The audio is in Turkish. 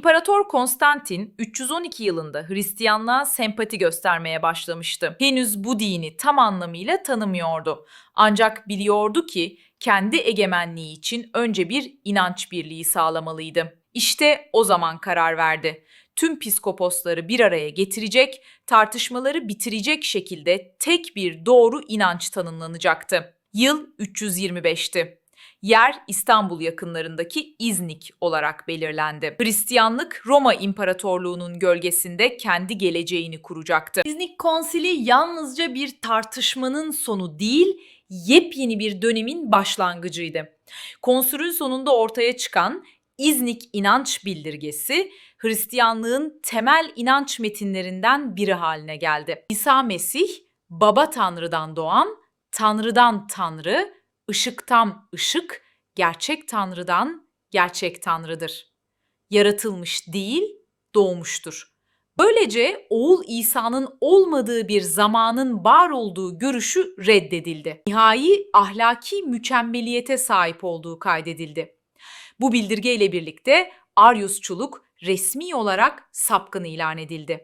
İmparator Konstantin 312 yılında Hristiyanlığa sempati göstermeye başlamıştı. Henüz bu dini tam anlamıyla tanımıyordu. Ancak biliyordu ki kendi egemenliği için önce bir inanç birliği sağlamalıydı. İşte o zaman karar verdi. Tüm piskoposları bir araya getirecek, tartışmaları bitirecek şekilde tek bir doğru inanç tanımlanacaktı. Yıl 325'ti. Yer İstanbul yakınlarındaki İznik olarak belirlendi. Hristiyanlık Roma İmparatorluğu'nun gölgesinde kendi geleceğini kuracaktı. İznik Konsili yalnızca bir tartışmanın sonu değil, yepyeni bir dönemin başlangıcıydı. Konsülün sonunda ortaya çıkan İznik İnanç Bildirgesi Hristiyanlığın temel inanç metinlerinden biri haline geldi. İsa Mesih Baba Tanrı'dan doğan, Tanrı'dan Tanrı, ışıktan ışık, gerçek Tanrı'dan gerçek Tanrı'dır. Yaratılmış değil, doğmuştur. Böylece oğul İsa'nın olmadığı bir zamanın var olduğu görüşü reddedildi. Nihai ahlaki mükemmeliyete sahip olduğu kaydedildi. Bu bildirgeyle birlikte Aryusçuluk resmi olarak sapkın ilan edildi.